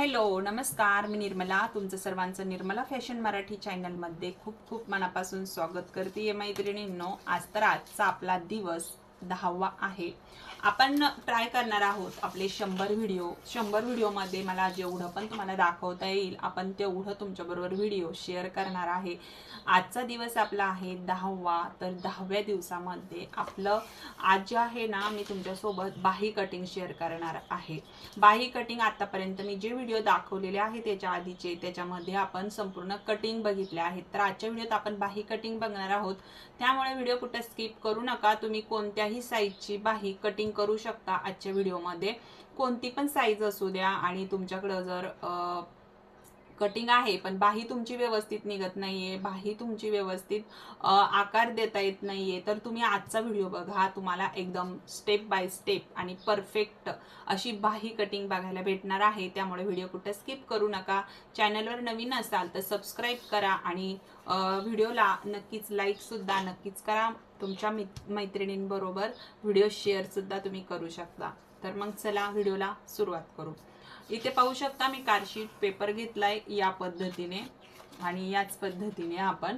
Hello नमस्कार. मी निर्मला तुमचं सर्वांचं निर्मला फॅशन मराठी चॅनलमध्ये खूप खूप मनापासून स्वागत करते. मैत्रिणींनो आज तर आजचा आपला दिवस दहावा आहे. आपण ट्राय करणार आहोत आपले शंभर व्हिडिओ शंभर व्हिडिओमध्ये मला जेवढं पण तुम्हाला दाखवता येईल आपण तेवढं तुमच्याबरोबर व्हिडिओ शेअर करणार आहे. आजचा दिवस आपला आहे दहावा तर दहाव्या दिवसामध्ये आपलं आज जे आहे ना मी तुमच्यासोबत बाही कटिंग शेअर करणार आहे. बाही कटिंग आतापर्यंत मी जे व्हिडिओ दाखवलेले आहे त्याच्या आधीचे त्याच्यामध्ये आपण संपूर्ण कटिंग बघितले आहेत. तर आजच्या व्हिडिओत आपण बाही कटिंग बघणार आहोत. त्यामुळे व्हिडिओ कुठं स्किप करू नका. तुम्ही कोणत्याही साईजची बाही कटिंग करू शकता आजच्या व्हिडिओमध्ये. कोणती पण साईज असू द्या आणि तुमच्याकडं जर कटिंग आहे पण बाही तुमची व्यवस्थित निघत नाहीये बाही तुमची व्यवस्थित आकार देता येत नाहीये तर तुम्ही आजचा व्हिडिओ बघा. तुम्हाला एकदम स्टेप बाय स्टेप आणि परफेक्ट अशी बाही कटिंग बघायला भेटणार आहे. त्यामुळे व्हिडिओ कुठे स्किप करू नका. चॅनलवर नवीन असाल तर सबस्क्राईब करा आणि व्हिडिओला नक्कीच लाईकसुद्धा नक्कीच करा. तुमच्या मित- मैत्रिणींबरोबर व्हिडिओ शेअर सुद्धा तुम्ही करू शकता. तर मग चला व्हिडिओला सुरुवात करू. इथे पाहू शकता मी कार्डशीट पेपर घेतलाय या पद्धतीने आणि याच पद्धतीने आपण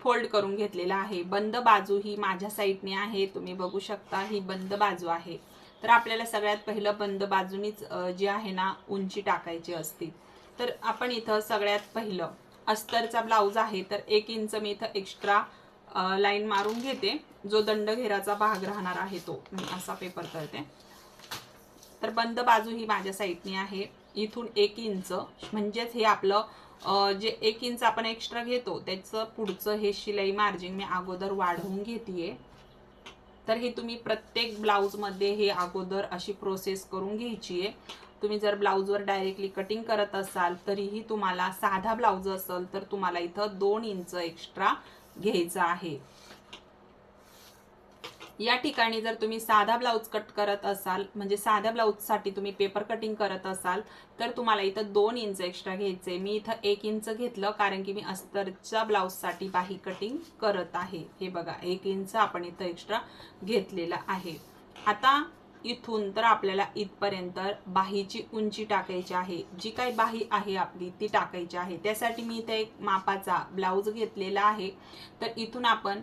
फोल्ड करून घेतलेला आहे. बंद बाजू ही माझ्या साईडने आहे. तुम्ही बघू शकता ही बंद बाजू आहे. तर आपल्याला सगळ्यात पहिलं बंद बाजूनीच जी आहे ना उंची टाकायची असते. तर आपण इथं सगळ्यात पहिलं अस्तरचा ब्लाऊज आहे. तर एक इंच मी इथं एक्स्ट्रा लाईन मारून घेते. जो दंडघेराचा भाग राहणार आहे तो. मी असा पेपर करते तर बंद बाजू ही माझ्या साईडनी आहे. इथून एक इंच. म्हणजेच हे आपलं जे एक इंच आपण एक्स्ट्रा घेतो त्याचं पुढचं हे शिलाई मार्जिन मी अगोदर वाढवून घेतेय. तर हे तुम्ही प्रत्येक ब्लाऊजमध्ये हे अगोदर अशी प्रोसेस करून घ्यायची आहे तुम्ही जर ब्लाऊजवर डायरेक्टली कटिंग करत असाल तरीही तुम्हाला साधा ब्लाऊज असेल तर तुम्हाला इथं दोन इंच एक्स्ट्रा घ्यायचं आहे. या ठिकाणी जर तुम्ही साधा ब्लाऊज कट करत असाल म्हणजे साध्या ब्लाऊजसाठी तुम्ही पेपर कटिंग करत असाल तर तुम्हाला इथं दोन इंच एक्स्ट्रा घ्यायचे. मी इथं एक इंच घेतलं कारण की मी अस्तरच्या ब्लाऊजसाठी बाही कटिंग करत आहे. हे बघा एक इंच आपण इथं एक्स्ट्रा घेतलेला आहे. आता इथून तर आपल्याला इथपर्यंत बाहीची उंची टाकायची आहे. जी काही बाही आहे आपली ती टाकायची आहे. त्यासाठी मी इथे एक मापाचा ब्लाऊज घेतलेला आहे. तर इथून आपण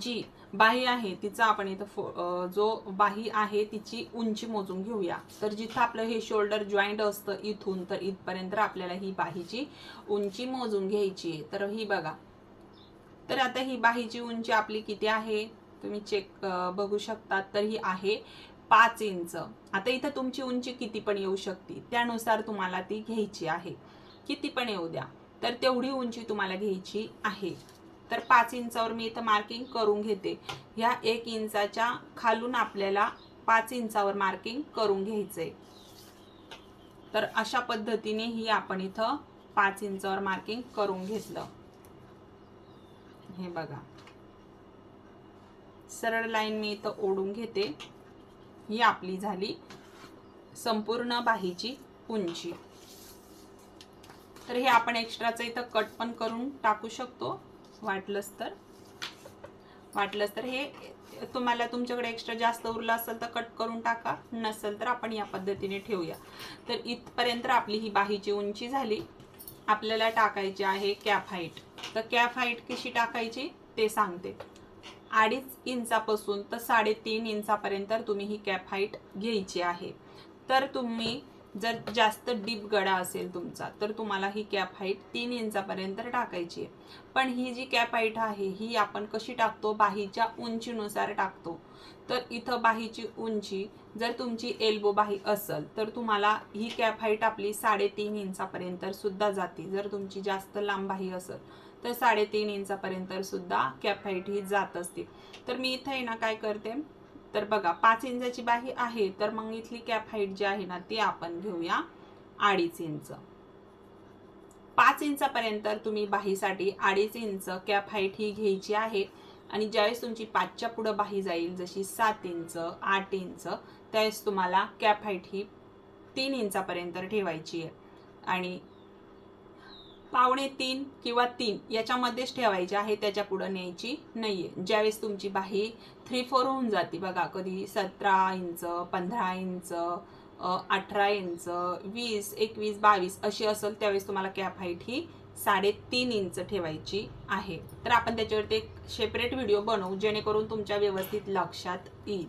जी बाही आहे तिचा आपण इथं फो- जो बाही आहे तिची उंची मोजून घेऊया. तर जिथं आपलं हे शोल्डर जॉईंट असतं इथून तर इथपर्यंत आपल्याला ही बाहीची उंची मोजून घ्यायची आहे. तर ही बघा. तर आता ही बाहीची उंची आपली किती आहे? तुम्ही चेक बघू शकता तर ही आहे पाच इंच. आता इथं तुमची उंची किती पण येऊ शकते त्यानुसार तुम्हाला ती घ्यायची आहे. किती पण येऊ द्या तर तेवढी उंची तुम्हाला घ्यायची आहे. तर पाच इंचावर मी इथं मार्किंग करून घेते. ह्या एक इंचाच्या खालून आपल्याला पाच इंचावर मार्किंग करून घ्यायचंय. तर अशा पद्धतीने ही आपण इथं पाच इंचावर मार्किंग करून घेतलं. हे बघा. सरळ लाईन मी इथं ओढून घेते. ही आपली झाली संपूर्ण बाहीची उंची. तर हे आपण एक्स्ट्राचं इथं कट पण करून टाकू शकतो. वाटलंच तर. वाटलंच तर हे तुम्हाला तुमच्याकडे एक्स्ट्रा जास्त उरलं असेल तर कट करून टाका. नसेल तर आपण या पद्धतीने ठेवूया. तर इथपर्यंत आपली ही बाहीची उंची झाली. आपल्याला टाकायची आहे कॅप हाईट. तर कॅप हाईट कशी टाकायची? ते सांगते. अडीच इंचापासून तर साडेतीन इंचापर्यंत तुम्ही ही कॅप हाईट घ्यायची आहे. तर तुम्ही जर जास्त डीप गडा असेल तुमचा तर तुम्हाला ही कॅप हाईट तीन इंचापर्यंत टाकायची आहे. पण ही जी कॅप हाईट आहे ही आपण कशी टाकतो? बाहीच्या उंचीनुसार टाकतो. तर इथं बाहीची उंची जर तुमची एल्बो बाही असेल तर तुम्हाला ही कॅप हाईट आपली साडेतीन इंचापर्यंत सुद्धा जाते. जर तुमची जास्त लांब बाही असेल तर साडेतीन इंचापर्यंत सुद्धा कॅप हाईट ही जात असते. तर मी इथं आहे ना काय करते? तर बघा पाच इंचाची बाही आहे तर मग इथली कॅप हाईट जी आहे ना ती आपण घेऊया अडीच इंच. पाच इंचापर्यंत तुम्ही बाहीसाठी अडीच इंच कॅप हाईट ही घ्यायची आहे. आणि ज्यावेळेस तुमची पाचच्या पुढं बाही जाईल जशी सात इंच आठ इंच त्यावेळेस तुम्हाला कॅप हाईट ही तीन इंचापर्यंत ठेवायची आहे. आणि पावणे तीन किंवा तीन याच्यामध्येच ठेवायची आहे त्याच्या पुढं न्यायची नाहीये. ज्यावेळेस तुमची बाही थ्री फोर होऊन जाते बघा कधी सतरा इंच पंधरा इंच अठरा इंच वीस एकवीस बावीस अशी असेल त्यावेळेस तुम्हाला कॅप हाईट ही साडेतीन इंच ठेवायची आहे. तर आपण त्याच्यावरती एक सेपरेट व्हिडिओ बनवू जेणेकरून तुमच्या व्यवस्थित लक्षात येईल.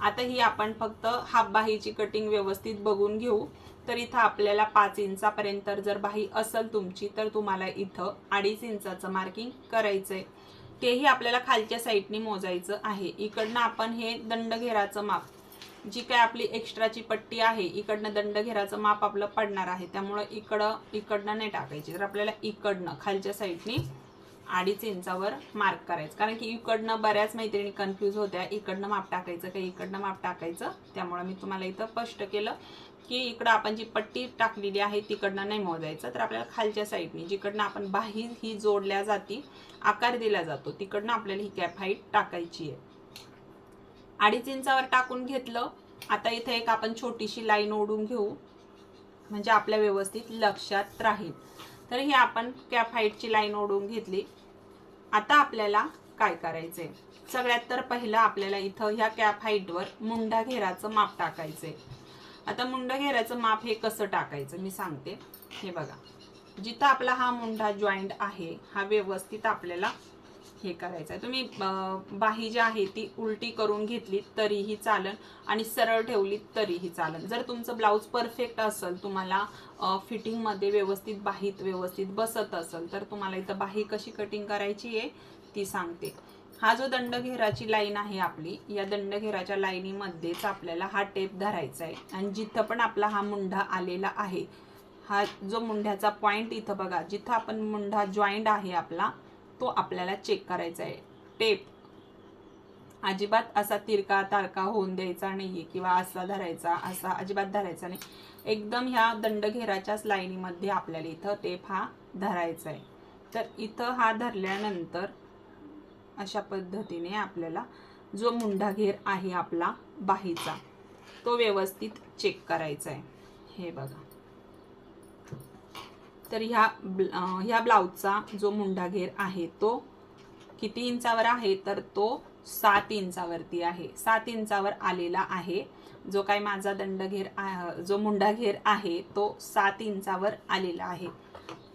आता ही आपण फक्त हाफ बाहीची कटिंग व्यवस्थित बघून घेऊ. तर इथं आपल्याला पाच इंचापर्यंत जर बाही असेल तुमची तर तुम्हाला इथं अडीच इंचाचं मार्किंग करायचं आहे तेही आपल्याला खालच्या साईडनी मोजायचं आहे. इकडनं आपण हे दंडघेराचं माप जी काय आपली एक्स्ट्राची पट्टी आहे इकडनं दंडघेराचं माप आपलं पडणार आहे. त्यामुळं इकडं इकडनं नाही टाकायची. तर आपल्याला इकडनं खालच्या साईडनी अडीच इंचावर मार्क करायचं. कारण की इकडनं बऱ्याच मैत्रिणी कन्फ्यूज होत्या. इकडनं माप टाकायचं का इकडनं माप टाकायचं? त्यामुळे मी तुम्हाला इथं स्पष्ट केलं की इकडं आपण जी पट्टी टाकलेली आहे तिकडनं नाही मोजायचं. तर आपल्याला खालच्या साईडने जिकडनं आपण बाही ही जोडल्या जाती आकार दिला जातो तिकडनं आपल्याला ही कॅप हाईट टाकायची आहे. अडीच इंचावर टाकून घेतलं. आता इथे एक आपण छोटीशी लाईन ओढून घेऊ. म्हणजे आपल्या व्यवस्थित लक्षात राहील. तर ही आपण कॅफाईटची हाईटची लाईन ओढून घेतली. आता आपल्याला काय करायचंय? सगळ्यात तर पहिलं आपल्याला इथं ह्या कॅप हाईटवर मुंडा घेराचं माप टाकायचंय. आता मुंडा घेराचं माप हे कसं टाकायचं मी सांगते. हे बघा. जिथं आपला हा मुंडा जॉईंट आहे हा व्यवस्थित आपल्याला हे करायचं आहे. तुम्ही बाही जी आहे ती उलटी करून घेतली तरीही चालन आणि सरळ ठेवली तरीही चालन. जर तुमचं ब्लाऊज परफेक्ट असेल तुम्हाला फिटिंगमध्ये व्यवस्थित बाहीत व्यवस्थित बसत असेल तर तुम्हाला इथं बाही कशी कटिंग करायची आहे ती सांगते. हा जो दंडघेराची लाईन आहे आपली या दंडघेराच्या लाईनीमध्येच आपल्याला हा टेप धरायचा आहे. आणि जिथं पण आपला हा मुंढा आलेला आहे हा जो मुंढ्याचा पॉईंट इथं बघा जिथं आपण मुंढा जॉईंट आहे आपला तो आपल्याला चेक करायचा आहे. टेप अजिबात असा तिरका तारका होऊन द्यायचा नाही किंवा असा धरायचा असा अजिबात धरायचा नाही. एकदम ह्या दंडघेराच्याच लाईनीमध्ये आपल्याला इथं टेप हा धरायचा आहे. तर इथं हा धरल्यानंतर अशा पद्धतीने आपल्याला जो मुंढा घेर आहे आपला बाहीचा तो व्यवस्थित चेक करायचा आहे. हे बघा. तर ह्या ह्या ब्लाऊजचा जो मुंडा घेर आहे तो किती इंचावर आहे? तर तो सात इंचावरती आहे. सात इंचावर आलेला आहे. जो काय माझा दंडघेर आ- जो मुंडा घेर आहे तो सात इंचावर आलेला आहे.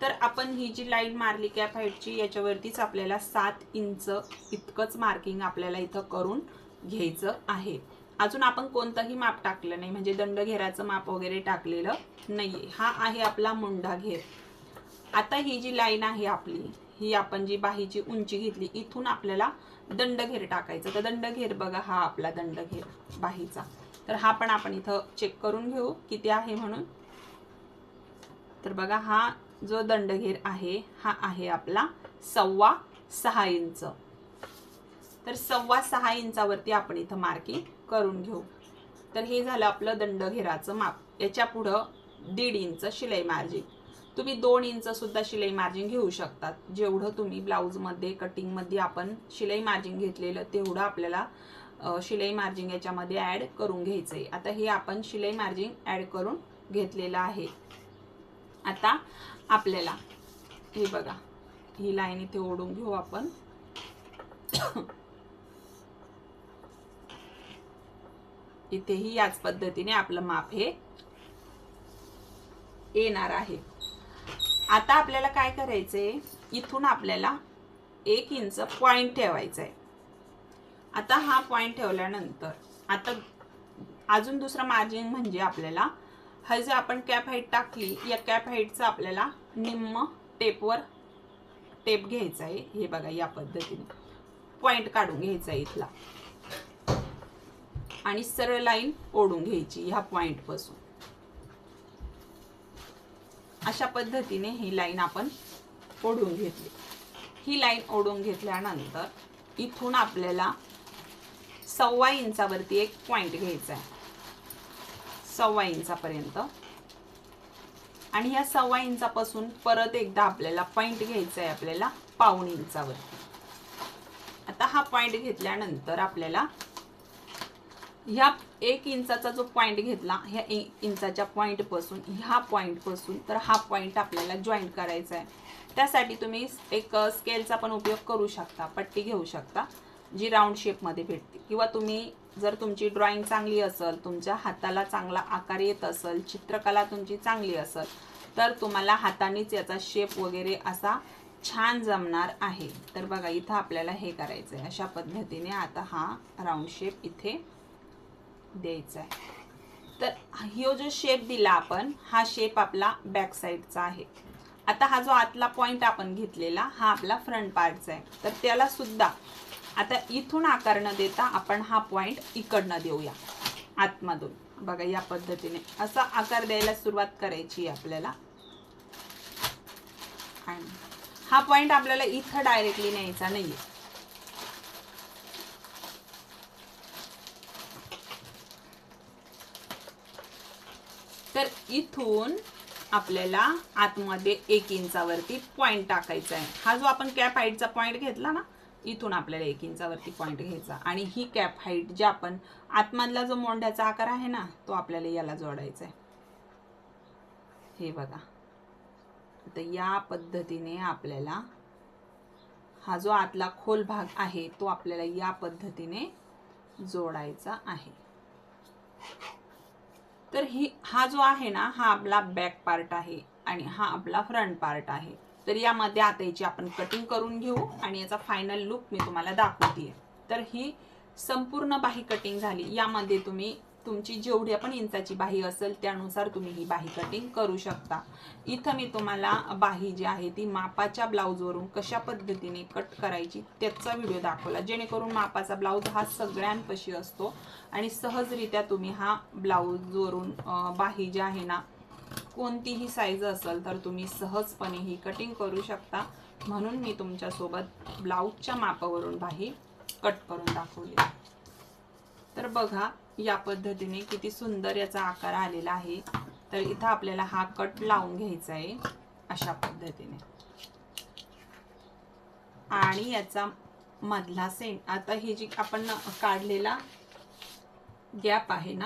तर आपण ही जी लाईन मारली कॅप हाईटची याच्यावरतीच आपल्याला सात इंच इतकंच मार्किंग आपल्याला इथं करून घ्यायचं आहे. अजून आपण कोणतंही माप टाकलं नाही. म्हणजे दंडघेराचं माप वगैरे टाकलेलं नाहीये. हा आहे आपला मुंडा घेर. आता ही जी लाईन आहे आपली ही आपण जी बाहीची उंची घेतली इथून आपल्याला दंडघेर टाकायचं. तर दंडघेर बघा हा आपला दंडघेर बाहीचा. तर हा पण आपण इथं चेक करून घेऊ किती आहे म्हणून. तर बघा हा जो दंडघेर आहे हा आहे आपला सव्वा सहा इंच. तर सव्वा सहा इंचावरती आपण इथं मार्किंग करून घेऊ. तर हे झालं आपलं दंडघेराचं माप. याच्या पुढं दीड इंच शिलाई मार्जिन. तुम्ही दोन इंच सुद्धा शिलाई मार्जिन घेऊ शकतात. जेवढं तुम्ही ब्लाऊजमध्ये कटिंगमध्ये आपण शिलाई मार्जिन घेतलेलं तेवढं आपल्याला शिलाई मार्जिन याच्यामध्ये ॲड करून घ्यायचं आहे आता हे आपण शिलाई मार्जिन ॲड करून घेतलेलं आहे. आता आपल्याला हे बघा ही लाईन इथे ओढून घेऊ आपण. इथेही याच पद्धतीने आपलं माप हे येणार आहे. आता आपल्याला काय करायचंय? इथून आपल्याला एक इंच पॉइंट ठेवायचा आहे आता हा पॉइंट ठेवल्यानंतर आता अजून दुसरं मार्जिन म्हणजे आपल्याला हा जे आपण कॅप हाईट टाकली या कॅप हाईटचं आपल्याला निम्म टेपवर टेप घ्यायचा आहे हे बघा या पद्धतीने. पॉइंट काढून घ्यायचा आहे इथला. आणि सरळ लाईन ओढून घ्यायची ह्या पॉईंटपासून अशा पद्धतीने ही लाईन आपण ओढून घेतली. ही लाईन ओढून घेतल्यानंतर इथून आपल्याला सव्वा इंचावरती एक पॉईंट घ्यायचा आहे. सव्वा इंचापर्यंत. आणि ह्या सव्वा इंचापासून परत एकदा आपल्याला पॉईंट घ्यायचा आहे आपल्याला पाऊण इंचावरती. आता हा पॉईंट घेतल्यानंतर आपल्याला ह्या एक इंचाचा जो पॉईंट घेतला ह्या एक इंचाच्या पॉईंटपासून ह्या पॉईंटपासून तर हा पॉईंट आपल्याला जॉईंट करायचा आहे. त्यासाठी तुम्ही एक स्केलचा पण उपयोग करू शकता पट्टी घेऊ शकता जी राऊंड शेपमध्ये भेटते. किंवा तुम्ही जर तुमची ड्रॉइंग चांगली असेल तुमच्या हाताला चांगला आकार येत असेल चित्रकला तुमची चांगली असेल तर तुम्हाला हातानेच याचा शेप वगैरे असा छान जमणार आहे. तर बघा इथं आपल्याला हे करायचं आहे अशा पद्धतीने आता हा राऊंड शेप इथे द्यायचा आहे तर ह्यो जो शेप दिला आपण हा शेप आपला बॅक साईडचा आहे. आता हा जो आतला पॉइंट आपण घेतलेला हा आपला फ्रंट पार्टचा आहे. तर त्याला सुद्धा आता इथून आकार न देता आपण हा पॉइंट इकडनं देऊया आतमधून. बघा या पद्धतीने. असा आकार द्यायला सुरुवात करायची आहे आपल्याला. आणि हा पॉइंट आपल्याला इथं डायरेक्टली न्यायचा नाहीये तर इथून आपल्याला आतमध्ये एक इंचावरती पॉईंट टाकायचा आहे. हा जो आपण कॅप हाईटचा पॉईंट घेतला ना इथून आपल्याला एक इंचावरती पॉईंट घ्यायचा आणि ही कॅप हाईट जे आपण आतमधला जो मोंढ्याचा आकार आहे ना तो आपल्याला याला जोडायचा आहे. हे बघा. तर या पद्धतीने आपल्याला हा जो आतला खोल भाग आहे तो आपल्याला या पद्धतीने जोडायचा आहे. तर ही हा जो आहे ना हा आपला बॅक पार्ट आहे आणि हा आपला फ्रंट पार्ट आहे. तर यामध्ये आता याची आपण कटिंग करून घेऊ आणि याचा फायनल लुक मी तुम्हाला दाखवते तर ही संपूर्ण बाही कटिंग झाली. यामध्ये तुम्ही तुमची जेवढी आपण इंचाची बाही असेल त्यानुसार तुम्ही ही बाही कटिंग करू शकता. इथं मी तुम्हाला बाही जी आहे ती मापाच्या ब्लाऊजवरून कशा पद्धतीने कट करायची त्याचा व्हिडिओ दाखवला. जेणेकरून मापाचा ब्लाऊज हा सगळ्यांपशी असतो आणि सहजरित्या तुम्ही हा ब्लाऊजवरून बाही जी आहे ना कोणतीही साईज असेल तर तुम्ही सहजपणे ही कटिंग करू शकता. म्हणून मी तुमच्यासोबत ब्लाऊजच्या मापावरून बाही कट करून दाखवली. तर बघा या पद्धतीने किती सुंदर याचा आकार आलेला आहे. तर इथं आपल्याला हा कट लावून घ्यायचा आहे अशा पद्धतीने. आणि याचा मधला सेंट आता हे जी आपण काढलेला गॅप आहे ना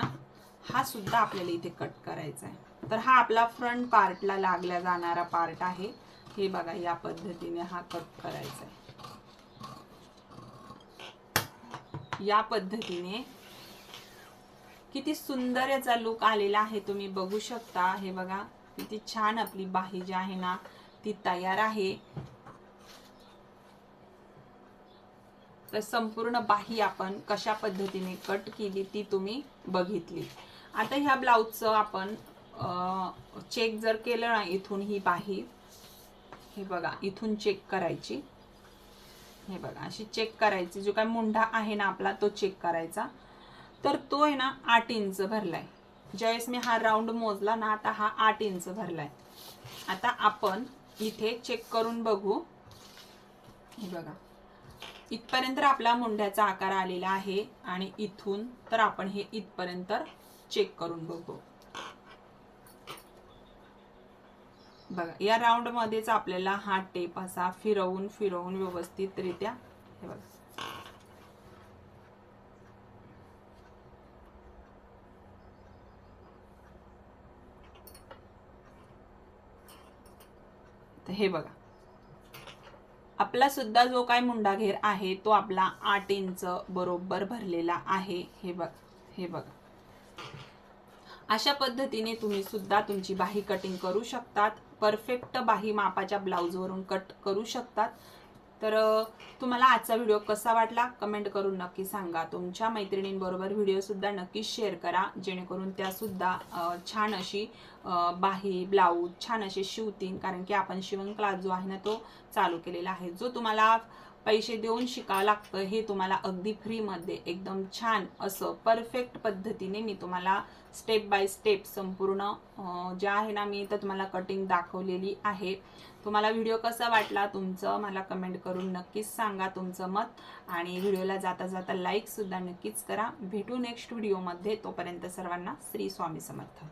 हा सुद्धा आपल्याला इथे कट करायचा आहे. तर हा आपला फ्रंट पार्टला लागला जाणारा पार्ट आहे. हे बघा या पद्धतीने हा कट करायचा आहे. या पद्धतीने किती सुंदर याचा लुक आलेला आहे. तुम्ही बघू शकता. हे बघा किती छान आपली बाही जी आहे ना ती तयार आहे. तर संपूर्ण बाही आपण कशा पद्धतीने कट केली ती तुम्ही बघितली. आता ह्या ब्लाऊजचं आपण चेक जर केलं ना इथून ही बाही हे बघा इथून चेक करायची. हे बघा अशी चेक करायची. जो काय मुंढा आहे ना आपला तो चेक करायचा. तर तो आहे ना आठ इंच भरलाय. ज्यावेळेस मी हा राऊंड मोजला ना आता हा आठ इंच भरलाय. आता आपण इथे चेक करून बघू. हे बघा. इथपर्यंत आपला मुंड्याचा आकार आलेला आहे आणि इथून तर आपण हे इथपर्यंत चेक करून बघू. बघा या राऊंड मध्येच आपल्याला हा टेप असा फिरवून फिरवून व्यवस्थितरित्या हे बघा. तर हे बघा. आपला सुद्धा जो काय मुंडाघेर आहे तो आपला आठ इंच बरोबर भरलेला आहे. हे बघ हे बघा. अशा पद्धतीने तुम्ही सुद्धा तुमची बाही कटिंग करू शकतात. परफेक्ट बाही मापाच्या ब्लाऊजवरून कट करू शकतात. तर तुम्हाला आजचा व्हिडिओ कसा वाटला? कमेंट करून नक्की सांगा. तुमच्या मैत्रिणींबरोबर व्हिडिओसुद्धा नक्की शेअर करा. जेणेकरून त्यासुद्धा छान अशी बाही ब्लाऊज छान असे शिवतील. कारण की आपण शिवण क्लास जो आहे ना तो चालू केलेला आहे. जो तुम्हाला पैसे देऊन शिकावं लागतं हे तुम्हाला अगदी फ्रीमध्ये एकदम छान असं परफेक्ट पद्धतीने मी तुम्हाला स्टेप बाय स्टेप संपूर्ण जे आहे ना मी तर तुम्हाला कटिंग दाखवलेली आहे. तुम्हाला व्हिडिओ कसा वाटला तुमचं मला कमेंट करून नक्कीच सांगा तुमचं मत. आणि व्हिडिओला जाता जाता लाईकसुद्धा नक्कीच करा. भेटू नेक्स्ट व्हिडिओमध्ये तोपर्यंत सर्वांना श्री स्वामी समर्थ.